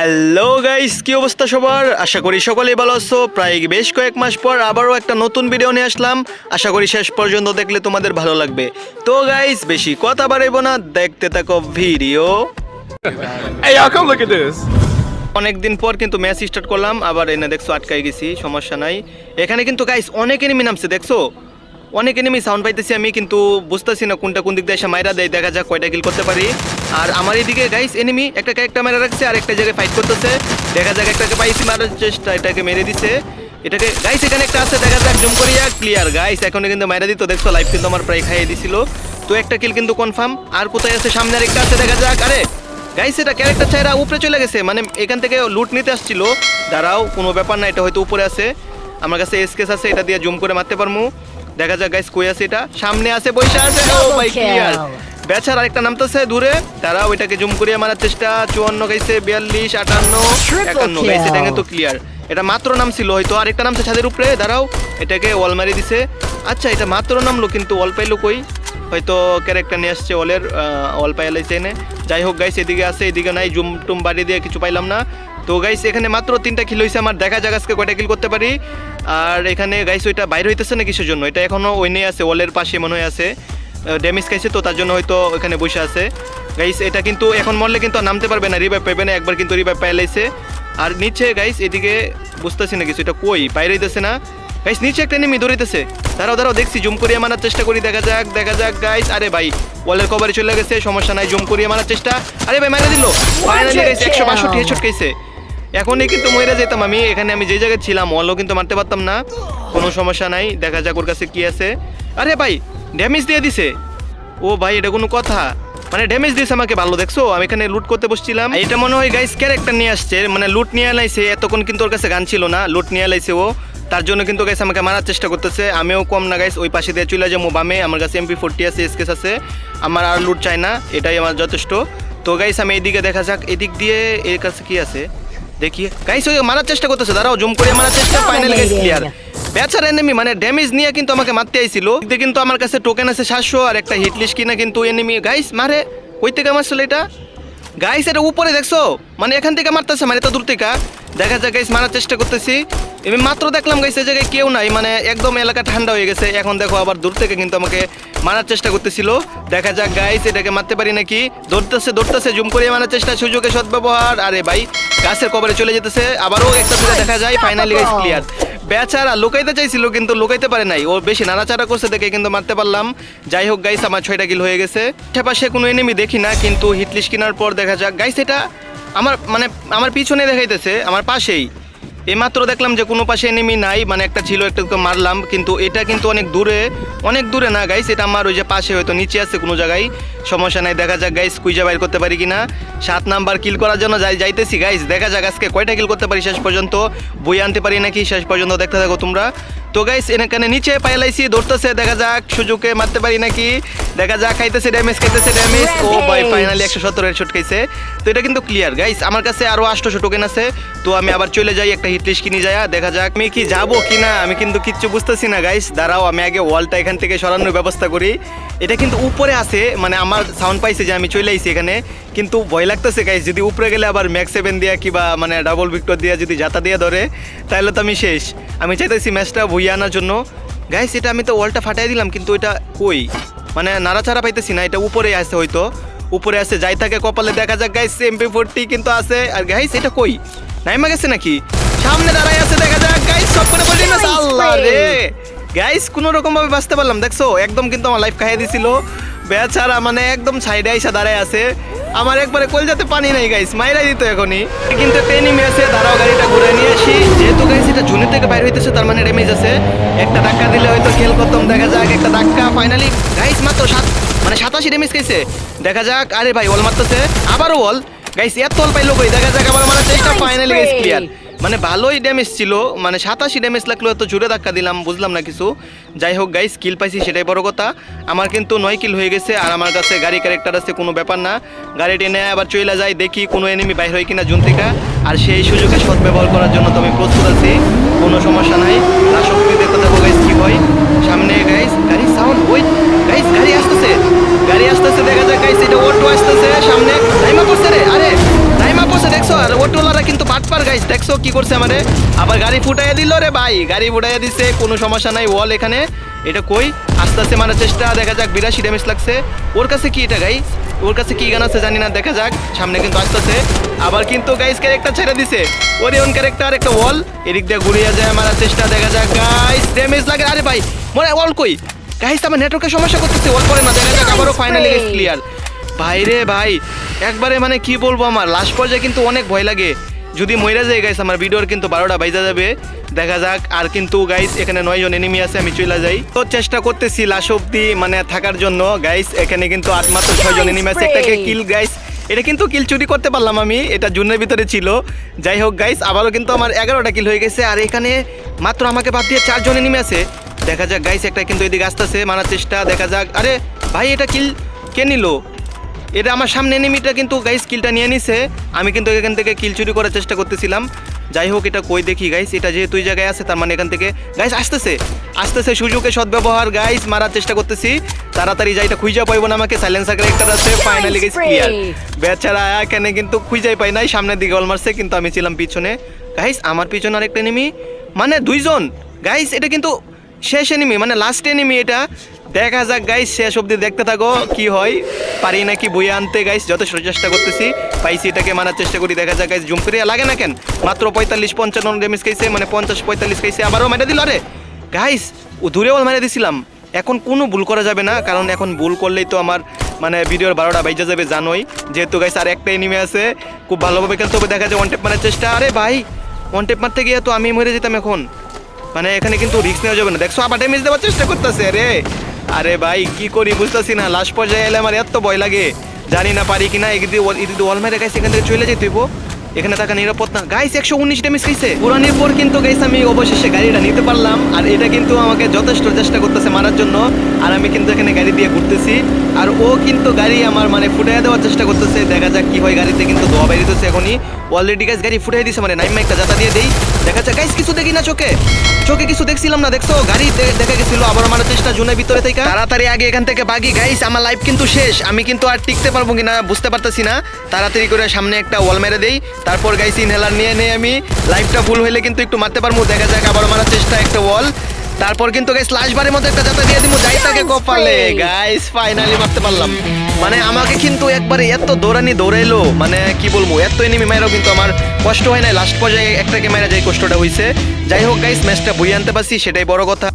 Hello guys কি অবস্থা সবার? আশা করি সকলেই ভালো আছো। প্রায় বেশ কয়েক মাস পর আবারও একটা নতুন ভিডিও নিয়ে আসলাম। আশা করি শেষ পর্যন্ত দেখলে তোমাদের ভালো লাগবে। তো গাইস বেশি কথা বাড়াইবো না। দেখতে থাকো ভিডিও. অনেকদিন পর কিন্তু ম্যাচ স্টার্ট করলাম। আবার এনে দেখছ আটকাই গেছি সমস্যা নাই। এখানে কিন্তু গাইস অনেক এনিমি নামছে দেখছ? অনেক এনিমি সাউন্ড পাইতেছি আমি কিন্তু বুঝতেছি না কোনটা কোন দিক দিয়ে এসে মাইরা দেয়। দেখা যাক কয়টা কিল করতে পারি। আর আমার এইদিকে গাইস এনিমি একটা ক্যারেক্টার মেরে রাখছে আর একটা জায়গায় ফাইট করতেছে। দেখা যাক একটাকে পাইছি মারার চেষ্টা এটাকে মেরে দিছে। এটাকে গাইস এখানে একটা আছে দেখা যাক জুম করিয়া ক্লিয়ার গাইস এখন কিন্তু মাইরা দিত দেখছ লাইফ কিন্তু আমার প্রায় খাইয়ে দিছিল। তো একটা কিল কিন্তু কনফার্ম আর কোথায় আছে সামনে আর একটা আছে দেখা যাক আরে গাইস এটা ক্যারেক্টার চাইরা উপরে চলে গেছে মানে এখান থেকে লুট নিতে আসছিল। দাঁড়াও কোনো ব্যাপার না এটা হয়তো উপরে আছে। আমার কাছে এসকেস আছে এটা দিয়ে জুম করে মারতে পারমু। দেখা যাক গাইস কই আছে এটা? সামনে আছে বৈশা আছে ও ভাই ক্লিয়ার বেচার আরেকটা নামতেছে দূরে। তারা ওইটাকে জুম করিয়ে মারার চেষ্টা। চুয়ান্ন গাইছে বিয়াল্লিশ আটান্ন একান্ন গাইছে এটা কিন্তু ক্লিয়ার এটা মাত্র নাম ছিল হয়তো আরেকটা নামছে ছাদের উপরে দাঁড়াও এটাকে ওয়াল মারি দিছে। আচ্ছা এটা মাত্র নামলো কিন্তু ওয়াল পাইলো কই? হয়তো ক্যারেক্টার নিয়ে আসছে ওলের অল পাইলাইছে এনে। যাই হোক গাইস এদিকে আছে এদিকে নাই জুম টুম বাড়ি দিয়ে কিছু পাইলাম না। তো গাইস এখানে মাত্র তিনটা কিল হয়েছে আমার দেখা যাক আজকে কয়টা কিল করতে পারি। আর এখানে গাইস ওইটা বাইরে হইতেছে না কিসের জন্য? এটা এখনও ওই নিয়ে আছে ওলের পাশে মনে হয় আছে। ড্যামেজ খাইছে তো তার জন্য হয়তো এখানে বসে আছে। গাইস এটা কিন্তু এখন মরলে কিন্তু আর নামতে পারবে না রিভাইভ পাইবে না একবার কিন্তু রিভাইভ পাইলাইছে আর নিচে গাইস এদিকে বুঝতেছি না কিছু এটা কই? বাইরে হইতেছে না। গাইস নিচে একটা নেমি দৌড়াইতেছে দাঁড়াও দাঁড়াও দেখছি জুম করিয়ে মারার চেষ্টা করি দেখা যাক দেখা যাক গাইস আরে ভাই ওয়ালের কভারে চলে গেছে সমস্যা নাই জুম করিয়ে মারার চেষ্টা। আরে ভাই মারা দিল। ফাইনালি গাইস একশো বাষট্টি হেডশট খাইছে। এখনই কিন্তু মরে যেতাম আমি এখানে আমি যে জায়গায় ছিলাম ওয়ালও কিন্তু মারতে পারতাম না। কোনো সমস্যা নাই দেখা যাক ওর কাছে কি আছে। আরে ভাই ড্যামেজ দিয়ে দিছে। ও ভাই, এটা কোনো কথা। মানে ড্যামেজ দিয়েছে আমাকে, ভালো দেখছ? আমি এখানে লুট করতে বসছিলাম। এটা মনে হয় গাইস ক্যারেক্টার নিয়ে আসছে। মানে লুট নিয়ে লাইছে এতক্ষণ কিন্তু ওর কাছে গান ছিল না। লুট নিয়ে লাইছে ও। তার জন্য কিন্তু গাইস আমাকে মারার চেষ্টা করতেছে। আমিও কম না গাইস ওই পাশে দিয়ে চলে যাব বামে। আমার কাছে এমপি ফোরটি আছে এসকেস আছে। আমার আর লুট চাই না, এটাই আমার যথেষ্ট। তো গাইস আমি এইদিকে দেখা যাক। এদিক দিয়ে এর কাছে কি আছে? দেখি গাইস ওই মারার চেষ্টা করতেছে দাঁড়াও জুম করে মারার চেষ্টা ফাইনাল গেস ক্লিয়ার বেচার এনিমি মানে ড্যামেজ নিয়ে কিন্তু আমাকে মারতে আইছিল। কিন্তু আমার কাছে টোকেন আছে সাতশো আর একটা হিটলিস্ট কিনা কিন্তু এনিমি গাইস মারে। কই থেকে মারছিল এটা? গাইস এটা উপরে দেখছ? মানে এখান থেকে মারতেছে মানে তো দূর থেকে। দেখা যায় গাইস মারার চেষ্টা করতেছি। আমি মাত্র দেখলাম গাইস এই জায়গায় কেউ নাই মানে একদম এলাকা ঠান্ডা হয়ে গেছে। এখন দেখো আবার দূর থেকে কিন্তু আমাকে মারার চেষ্টা করতেছিল। দেখা যাক গাইস এটাকে মারতে পারি নাকি? দৌড়তেছে দৌড়তেছে, জুম করে মারার চেষ্টা, সুযোগে সদ্ব্যবহার। আরে ভাই, গাছের কবরে চলে যেতেছে। আবারও একটা দুটো দেখা যায় ফাইনালি গাইস ক্লিয়ার বেচারা লুকাইতে চাইছিল কিন্তু লুকাইতে পারে নাই। ও বেশি নাড়াচাড়া করছে দেখে কিন্তু মারতে পারলাম। যাই হোক গাইস, আমার ছয়টা কিল হয়ে গেছে। পাশে কোনো এনিমি দেখি না, কিন্তু হিটলিশ কেনার পর দেখা যাক। গাইস এটা আমার মানে আমার পিছনে দেখাইতেছে, আমার পাশেই। এইমাত্র দেখলাম যে কোনো পাশে এনিমি নাই মানে একটা ছিল, একটা মারলাম, কিন্তু এটা কিন্তু অনেক দূরে অনেক দূরে না গাইস এটা আমার ওই যে পাশে হয়তো নিচে আছে কোনো জায়গায়, সমস্যা নাই, দেখা যাক গাইস কুইজা বাইর করতে পারি কিনা। সাত নাম্বার কিল করার জন্য যাই, যাইতেছি গাইস দেখা যাক আজকে কয়টা কিল করতে পারি শেষ পর্যন্ত, বই আনতে পারি নাকি, শেষ পর্যন্ত দেখতে থাকো তোমরা। তো গাইস এখানে নিচে পাইলাইছি ধরতেছে দেখা যাক সুযোগে মারতে পারি নাকি? দেখা যাক খাইতেছে ড্যামেজ খাইতেছে ড্যামেজ ও ভাই ফাইনালি একশো সত্তর হেডশট খাইছে। তো এটা কিন্তু ক্লিয়ার গাইস আমার কাছে আরও আটশোশো টোকেন আছে। তো আমি আবার চলে যাই একটা হিটলিশ কিনে যায় দেখা যাক আমি কি যাব কিনা। আমি কিন্তু কিচ্ছু বুঝতেছি না গাইস দাঁড়াও আমি আগে ওয়ালটা এখান থেকে সরানোর ব্যবস্থা করি। এটা কিন্তু উপরে আছে মানে আমার সাউন্ড পাইছে যে আমি চলে আইছি এখানে। কিন্তু ভয় লাগতেছে গাইস যদি উপরে গেলে আবার ম্যাক্স সেভেন দিয়া কিবা মানে ডাবল ভিক্টর দিয়া যদি জাতা দিয়ে ধরে তাহলে তো আমি শেষ। আমি চাইতেছি ম্যাচটা ভুইয়ে আনার জন্য। গাইস এটা আমি তো ওয়ালটা ফাটাই দিলাম কিন্তু এটা কই? মানে নাড়াচাড়া পাইতেছি না এটা উপরে আছে হয়তো। উপরে আছে যাই থাকে কপালে দেখা যাক গাইস এমপি ফোরটি কিন্তু আছে। আর গাইস এটা কই? নাইমা গেছে নাকি? সামনে দাঁড়াই আছে দেখা যাক গাইস সব করে বলি না আল্লাহ রে! গাইস কোনো রকম ভাবে বাঁচতে পারলাম দেখছ? একদম কিন্তু আমার লাইফ খাইয়ে দিছিল। বেচারা মানে একদম সাইডে আইসা দাঁড়ায় আছে। আমার একবারে কলজাতে পানি নাই গাইস মাইরা দিত এখনই। কিন্তু টেনি মেসে দাঁড়াও গাড়িটা ঘুরে নিয়ে আসি। যেহেতু গাইস এটা জুনি থেকে বাইরে হইতেছে তার মানে ড্যামেজ আছে। একটা ধাক্কা দিলে হয়তো খেল করতাম দেখা যাক একটা ধাক্কা ফাইনালি গাইস মাত্র সাত মানে সাতাশি ড্যামেজ খাইছে। দেখা যাক আরে ভাই ওল মারতেছে। আবারও ওল গাইস এত ওল পাইলো কই? দেখা যাক আবার মারার চেষ্টা ফাইনালি গাইস ক্লিয়ার মানে ভালোই ড্যামেজ ছিল মানে সাতাশি ড্যামেজ লাগল এত জোরে ধাক্কা দিলাম, বুঝলাম না কিছু। যাই হোক গাইস কিল পাইছি, সেটাই বড় কথা। আমার কিন্তু নয় কিল হয়ে গেছে, আর আমার কাছে গাড়ি ক্যারেক্টার আছে, কোনো ব্যাপার না। গাড়ি টেনে আবার চলে যায় দেখি কোনো এনিমি বাইর হয় কিনা জুন থেকে। আর সেই সুযোগে সদ্ব্যবহার করার জন্য তো আমি প্রস্তুত আছি, কোনো সমস্যা নাই। থাকব গাইস হয়? সামনে গাইস গাড়ি সাউন্ড ওই গাইস গাড়ি আসতেছে। গাড়ি আসতেছে, দেখা যায় গাইস এটা অটো আসতেছে, সামনে নাইমা পড়ছে রে, আরে! করতেছে দেখছ? আর অটোওয়ালারা কিন্তু বাটপার গাইস দেখছ কি করছে আমারে? আবার গাড়ি ফুটাইয়া দিল রে ভাই, গাড়ি ফুটাইয়া দিছে, কোনো সমস্যা নাই ওয়াল এখানে। এটা কই? আস্তে আস্তে মারার চেষ্টা, দেখা যাক, বিরাশি ড্যামেজ লাগছে। ওর কাছে কি এটা গাইস ওর কাছে কি গান আছে জানি না, দেখা যাক, সামনে কিন্তু আসতেছে আবার কিন্তু গাইস ক্যারেক্টার ছেড়ে দিছে। ওরে ওন ক্যারেক্টার একটা ওয়াল এদিক দিয়ে ঘুরিয়ে যায়, মারার চেষ্টা, দেখা যাক গাইস ড্যামেজ লাগে। আরে ভাই, মনে ওয়াল কই? গাইস আমার নেটওয়ার্কের সমস্যা করতেছে ওয়াল করে না, দেখা যাক, আবারও ফাইনালি ক্লিয়ার ভাই রে ভাই একবারে মানে কি বলব আমার লাস্ট পর্যায়ে কিন্তু অনেক ভয় লাগে। যদি মইরা যায় গাইস আমার ভিডিওর কিন্তু বারোটা বাইজা যাবে। দেখা যাক আর কিন্তু গাইস এখানে নয় জন এনিমি আছে আমি চলে যাই। তো চেষ্টা করতেছি লাস্ট অব্দি মানে থাকার জন্য গাইস এখানে কিন্তু আট মাত্র ছয় জন এনিমি আছে একটাকে কিল গাইস এটা কিন্তু কিল চুরি করতে পারলাম আমি এটা জুনের ভিতরে ছিল। যাই হোক গাইস আবারও কিন্তু আমার এগারোটা কিল হয়ে গেছে আর এখানে মাত্র আমাকে বাদ দিয়ে চারজন এনিমি আছে। দেখা যাক গাইস একটা কিন্তু এদিকে আসতেছে মারার চেষ্টা দেখা যাক। আরে ভাই এটা কিল কে নিল? এটা আমার সামনে এনিমিটা কিন্তু গাইস কিলটা নিয়ে নিছে। আমি কিন্তু এখান থেকে কিল চুরি করার চেষ্টা করতেছিলাম। যাই হোক এটা কই দেখি গাইস এটা যেহেতু এই জায়গায় আছে তার মানে এখান থেকে গাইস আসতেছে। আসতেছে সুযোগে সদ্ব্যবহার গাইস মারার চেষ্টা করতেছি। তাড়াতাড়ি যাই যাইটা খুঁজে পাইবো না আমাকে সাইলেন্সার একটা আছে ফাইনালি গাইস ক্লিয়ার বেচারা এখানে কিন্তু খুঁজেই পাই নাই সামনের দিকে অল মারছে কিন্তু আমি ছিলাম পিছনে। গাইস আমার পিছনে আরেকটা এনিমি মানে দুইজন। গাইস এটা কিন্তু শেষ এনিমি মানে লাস্ট এনিমি এটা। দেখা যাক গাইস শেষ অবধি দেখতে থাকো, কি হয়। পারি নাকি বইয়ে আনতে গাইস যথেষ্ট চেষ্টা করতেছি। পাইছি এটাকে, মানার চেষ্টা করি। দেখা যাক গাইস জুম করে লাগে না কেন? মাত্র পঁয়তাল্লিশ পঞ্চান্ন ড্যামেজ খাইছে মানে পঞ্চাশ পঁয়তাল্লিশ খাইছে, আবারও মেরে দিল রে গাইস ও দূরে মেরে দিছিলাম। এখন কোনো ভুল করা যাবে না, কারণ এখন ভুল করলেই তো আমার মানে ভিডিওর বারোটা বাইজা যাবে, জানোই। যেহেতু গাইস আর একটা এনিমে আছে, খুব ভালোভাবে খেলতে হবে, দেখা যায় ওয়ান টেপ মারার চেষ্টা। আরে, ভাই ওয়ান টেপ মারতে গিয়ে তো আমি মরে যেতাম এখন। মানে এখানে কিন্তু রিস্ক নেওয়া যাবে না। দেখছ, আবার ড্যামেজ দেওয়ার চেষ্টা করতেছে রে আরে ভাই, কি করি বুঝতেছি না, লাস্ট পর্যায়ে এলে আমার এত ভয় লাগে। জানি না পারি কিনা এদিকে এদিকে ওয়াল মেরে গাইছে, এখান থেকে চলে যেতে হইবো। এখানে থাকা নিরাপদ না। গাইস, একশো উনিশ ড্যামেজ খাইছে পুরানির পর কিন্তু গাইস আমি অবশেষে গাড়িটা নিতে পারলাম, আর এটা কিন্তু আমাকে যথেষ্ট চেষ্টা করতেছে মারার জন্য, আর আমি কিন্তু এখানে গাড়ি দিয়ে ঘুরতেছি। আর ও কিন্তু গাড়ি আমার মানে ফুটাইয়া দেওয়ার চেষ্টা করতেছে, দেখা যাক কি হয়, গাড়িতে কিন্তু ধোয়া বেরিয়েছে এখনই। অলরেডি গাইস গাড়ি ফুটাই দিছে মানে নাইমা একটা যাতা দিয়ে দেই। দেখা যাক গাইস কিছু দেখি না চোখে। চোখে কিছু দেখছিলাম না, দেখছ? গাড়ি দেখা গেছিল, আবার আমার চেষ্টা জুনের ভিতরে থেকে তাড়াতাড়ি আগে এখান থেকে বাগি গাইস আমার লাইফ কিন্তু শেষ। আমি কিন্তু আর টিকতে পারব কিনা বুঝতে পারতেছি না। তাড়াতাড়ি করে সামনে একটা ওয়াল মেরে দেই। তারপর গাইস ইনহেলার নিয়ে নেই আমি। লাইফটা ফুল হইলে কিন্তু একটু মারতে পারব। দেখা যাক, আবার মারার চেষ্টা, একটা ওয়াল তারপর কিন্তু গাইস লাস্ট বারের মধ্যে একটা যাতা দিয়ে দিব যাই তাকে কপালে। গাইস ফাইনালি মারতে পারলাম। মানে আমাকে কিন্তু একবারে এত দৌড়ানি দৌড়াইলো মানে কি বলব এত এনিমি মাইরাও কিন্তু আমার কষ্ট হয় না লাস্ট পর্যায়ে একটাকে মাইরা যাই কষ্টটা হইছে। যাই হোক গাইস ম্যাচটা বই আনতে পারছি সেটাই বড় কথা।